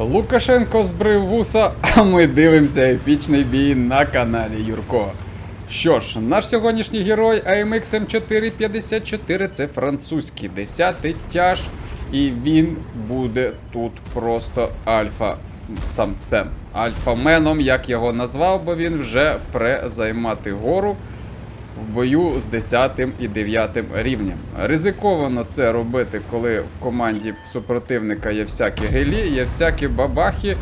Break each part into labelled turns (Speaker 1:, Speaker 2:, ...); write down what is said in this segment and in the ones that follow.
Speaker 1: Лукашенко збрив вуса, а ми дивимося епічний бій на каналі Юрко. Що ж, наш сьогоднішній герой AMX M454 це французький 10-й тяж, і він буде тут просто альфа-самцем. Альфаменом, як його назвав, бо він вже пре займати гору в бою з 10 і 9 рівнем. Ризиковано це робити, коли в команді супротивника є всякі гелі, є всякі бабахи.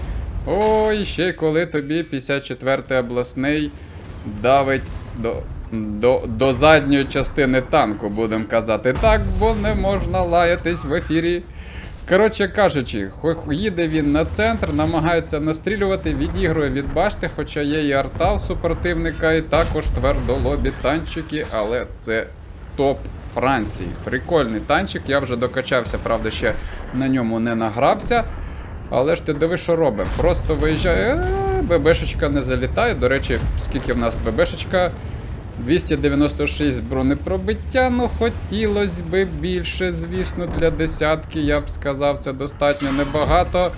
Speaker 1: Ой, ще й коли тобі 54-й обласний давить до, до, до задньої частини танку, будемо казати так, бо не можна лаятись в ефірі. Коротше кажучи, їде він на центр, намагається настрілювати, відігрує від башти, хоча є і арта у супротивника, і також твердолобі танчики, але це топ Франції. Прикольний танчик, я вже докачався, правда, ще на ньому не награвся. Але ж ти диви, що робить. Просто виїжджає, е, ББшечка не залітає. До речі, скільки в нас ББшечка? 296 бронепробиття, ну хотілося би більше, звісно, для десятки, я б сказав, це достатньо небагато.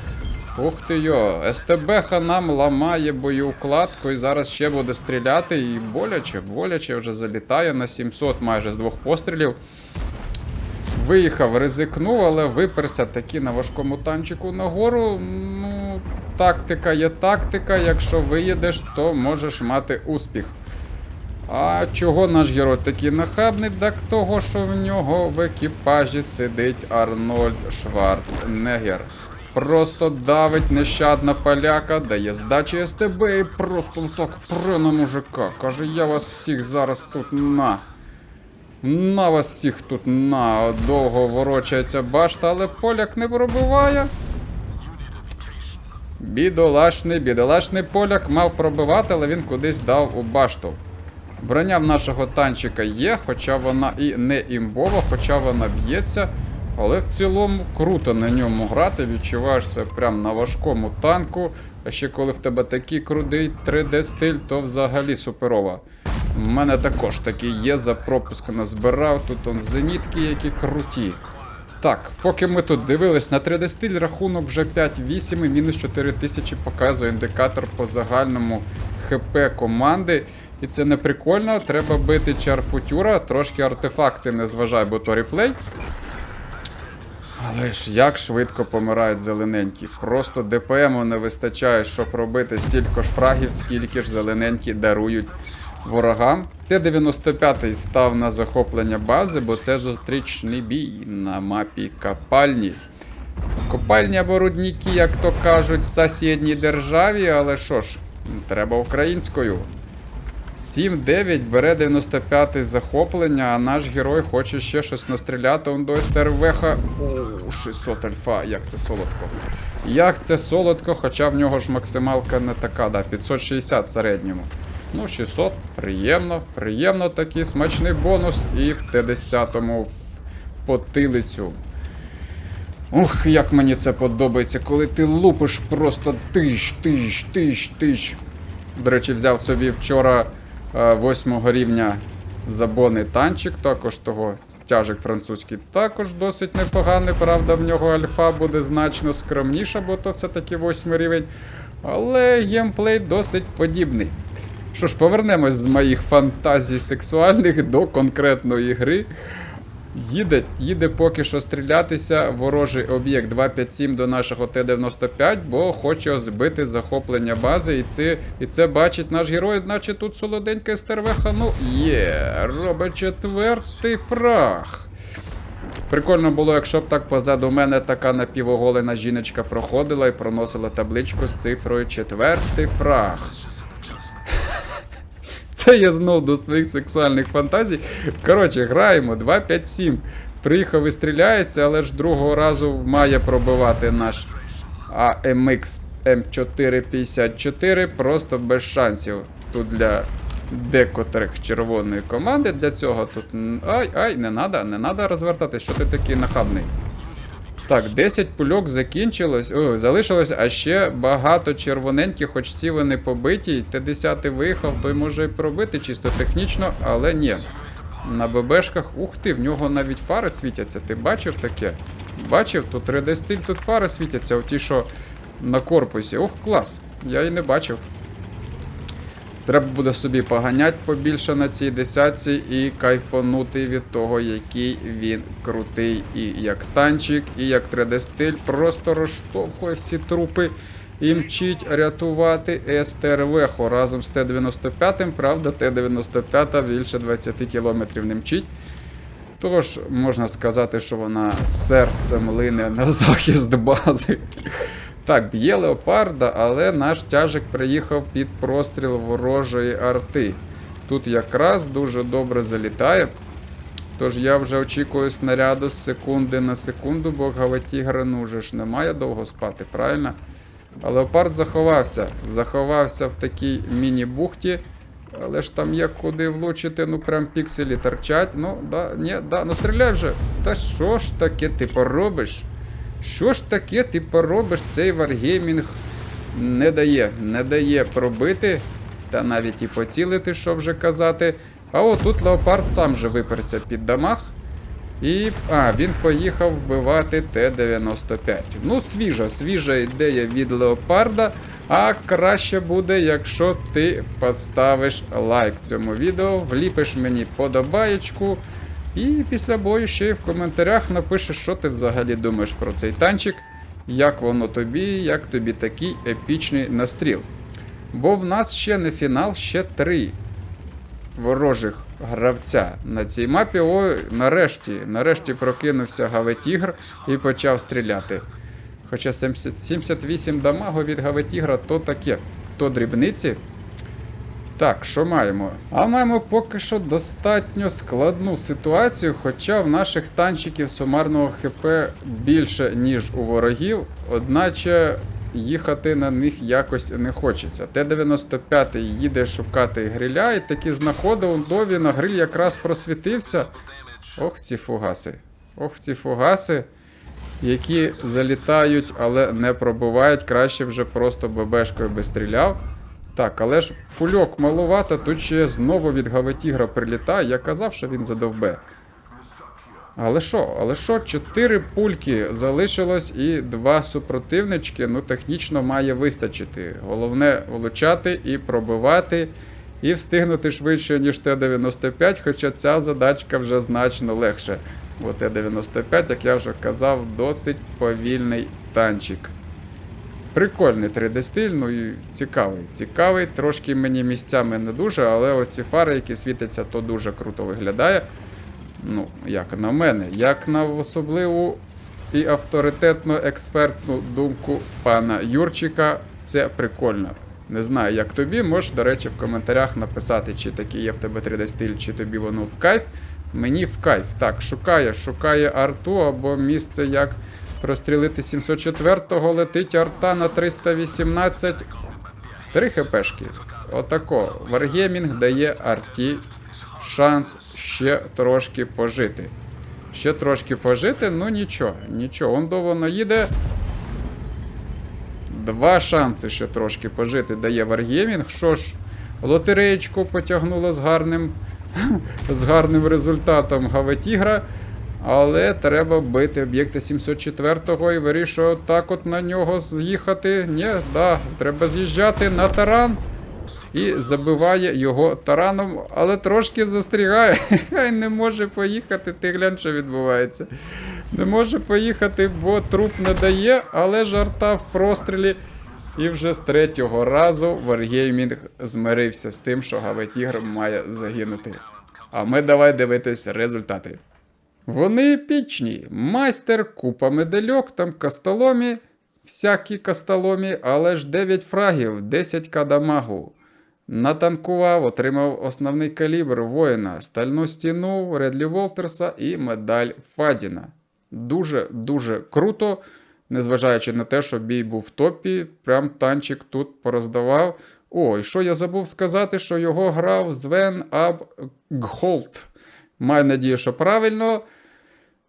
Speaker 1: Ух ти йо, СТБ-ха нам ламає боєукладку і зараз ще буде стріляти. І боляче, боляче вже залітає на 700 майже з двох пострілів. Виїхав, ризикнув, але виперся таки на важкому танчику нагору. Ну, тактика є тактика. Якщо виїдеш, то можеш мати успіх. А чого наш герой такий нахабний? Так того, що в нього в екіпажі сидить Арнольд Шварценеггер. Просто давить нещадна поляка, дає здачі СТБ і просто так пре на мужика. Каже, я вас всіх зараз тут на. На вас всіх тут на. Довго ворочається башта, але поляк не пробиває. Бідолашний, бідолашний поляк мав пробивати, але він кудись дав у башту. Броня в нашого танчика є, хоча вона і не імбова, хоча вона б'ється. Але в цілому круто на ньому грати, відчуваєшся прям на важкому танку. А ще коли в тебе такий крутий 3D стиль, то взагалі суперова. У мене також такий є, за пропуск назбирав. Тут он зенітки, які круті. Так, поки ми тут дивились на 3D стиль, рахунок вже 5-8 і мінус 4000 показує індикатор по загальному ХП команди. І це не прикольно, треба бити чарфутюра, трошки артефакти не зважай, бо то реплей. Але ж як швидко помирають зелененькі. Просто ДПМу не вистачає, щоб робити стільки ж фрагів, скільки ж зелененькі дарують ворогам. Т-95 став на захоплення бази, бо це зустрічний бій на мапі Копальні. Копальні або рудніки, як то кажуть, в сусідній державі, але що ж, треба українською. 7-9 бере 95-й захоплення, а наш герой хоче ще щось настріляти. Он до СТРВХ. О, 600 альфа, як це солодко. Як це солодко, хоча в нього ж максималка не така, да, 560 в середньому. Ну, 600, приємно, приємно такий смачний бонус. І в Т-10 в потилицю. Ух, як мені це подобається, коли ти лупиш просто тиш, тиш, тиш, тиш. До речі, взяв собі вчора восьмого рівня забоний танчик, також того тяжик французький, також досить непоганий. Правда, в нього альфа буде значно скромніша, бо то все-таки восьмий рівень. Але геймплей досить подібний. Що ж, повернемось з моїх фантазій сексуальних до конкретної гри. Їде, їде поки що стрілятися ворожий об'єкт 257 до нашого Т-95, бо хоче збити захоплення бази. І це, і це бачить наш герой, наче тут солоденька стервеха. Ну є, робить четвертий фраг. Прикольно було, якщо б так позаду мене така напівоголена жіночка проходила і проносила табличку з цифрою четвертий фраг. Це я знов до своїх сексуальних фантазій. Коротше, граємо 2-5-7. Приїхав і стріляється, але ж другого разу має пробивати наш AMX M454 просто без шансів. Тут для декотрих червоної команди. Для цього тут. Ай, ай, не надо, не надо розвертати, що ти такий нахабний. Так, 10 пульок закінчилось. О, залишилось, а ще багато червоненьких, хоч всі вони побиті. Т-10 виїхав, той може і пробити чисто технічно, але ні. На ББшках, ух ти, в нього навіть фари світяться. Ти бачив таке? Бачив? Тут 3D стиль, тут фари світяться. Оті, що на корпусі. Ох, клас! Я і не бачив. Треба буде собі поганять побільше на цій десятці і кайфанути від того, який він крутий. І як танчик, і як 3D-стиль просто розштовхує всі трупи і мчить рятувати СТРВ разом з Т-95. Правда, Т-95 більше 20 км не мчить. Тож можна сказати, що вона серцем лине на захист бази. Так, б'є леопарда, але наш тяжик приїхав під простріл ворожої арти. Тут якраз дуже добре залітає. Тож я вже очікую снаряду з секунди на секунду, бо гаватігра ну вже ж не має довго спати, правильно? А леопард заховався. Заховався в такій міні-бухті. Але ж там є куди влучити, ну прям пікселі торчать. Ну, да, ні, да, ну стріляй вже. Та що ж таке ти поробиш? Що ж таке ти поробиш? Цей варгеймінг не дає, не дає пробити, та навіть і поцілити, що вже казати. А отут леопард сам же виперся під дамаг. І. А, він поїхав вбивати Т-95. Ну, свіжа, свіжа ідея від леопарда. А краще буде, якщо ти поставиш лайк цьому відео, вліпиш мені подобаєчку. І після бою ще й в коментарях напишеш, що ти взагалі думаєш про цей танчик, як воно тобі, як тобі такий епічний настріл. Бо в нас ще не фінал, ще три ворожих гравця на цій мапі. Ой, нарешті, нарешті прокинувся Гаветігр і почав стріляти. Хоча 70, 78 дамагу від Гаветігра то таке, то дрібниці. Так, що маємо? А маємо поки що достатньо складну ситуацію, хоча в наших танчиків сумарного ХП більше, ніж у ворогів, одначе їхати на них якось не хочеться. Т-95 їде шукати гриля і таки знаходив Ундові на гриль якраз просвітився. Ох, ці фугаси. Ох, ці фугаси, які залітають, але не пробувають. Краще вже просто ББшкою би стріляв. Так, але ж пульок малувато, тут ще знову від Гаватігра прилітає. Я казав, що він задовбе. Але що, але що, чотири пульки залишилось і два супротивнички, ну технічно має вистачити. Головне влучати і пробивати, і встигнути швидше, ніж Т-95, хоча ця задачка вже значно легше. Бо Т-95, як я вже казав, досить повільний танчик. Прикольний 3D-стиль, ну і цікавий. Цікавий, трошки мені місцями не дуже, але оці фари, які світяться, то дуже круто виглядає. Ну, як на мене, як на особливу і авторитетну експертну думку пана Юрчика, це прикольно. Не знаю, як тобі, можеш, до речі, в коментарях написати, чи такий є в тебе 3D-стиль, чи тобі воно в кайф. Мені в кайф. Так, шукає, шукає арту або місце, як прострілити 704-го, летить арта на 318. Три хпшки. Отако. Варгеймінг дає арті шанс ще трошки пожити. Ще трошки пожити, ну нічого, нічого. Он довго наїде. Два шанси ще трошки пожити дає Wargaming. Що ж, лотереєчку потягнуло з гарним, з гарним результатом Гаватігра. Але треба бити об'єкта 704-го і вирішує так от на нього з'їхати. Ні, да, треба з'їжджати на таран. І забиває його тараном, але трошки застрігає. Хай не може поїхати. Ти глянь, що відбувається. Не може поїхати, бо труп не дає, але жарта в прострілі. І вже з третього разу Wargaming змирився з тим, що Гаветігр має загинути. А ми давай дивитись результати. Вони епічні. Майстер, купа медальок, там кастоломі, всякі кастоломі, але ж 9 фрагів, 10 кадамагу. Натанкував, отримав основний калібр воїна, стальну стіну Редлі Волтерса і медаль Фадіна. Дуже-дуже круто, незважаючи на те, що бій був в топі, прям танчик тут пороздавав. О, і що я забув сказати, що його грав Звен Аб Гхолт. Маю надію, що правильно,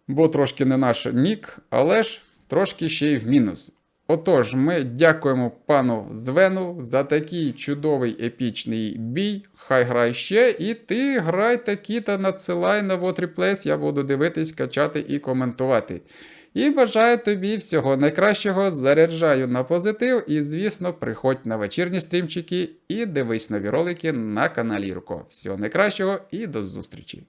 Speaker 1: бо трошки не наш нік, але ж трошки ще й в мінус. Отож, ми дякуємо пану Звену за такий чудовий епічний бій. Хай грай ще, і ти грай такі та надсилай на Вотріплес, я буду дивитись, качати і коментувати. І бажаю тобі всього найкращого, заряджаю на позитив. І, звісно, приходь на вечірні стрімчики і дивись нові ролики на каналі Юрко. Всього найкращого і до зустрічі!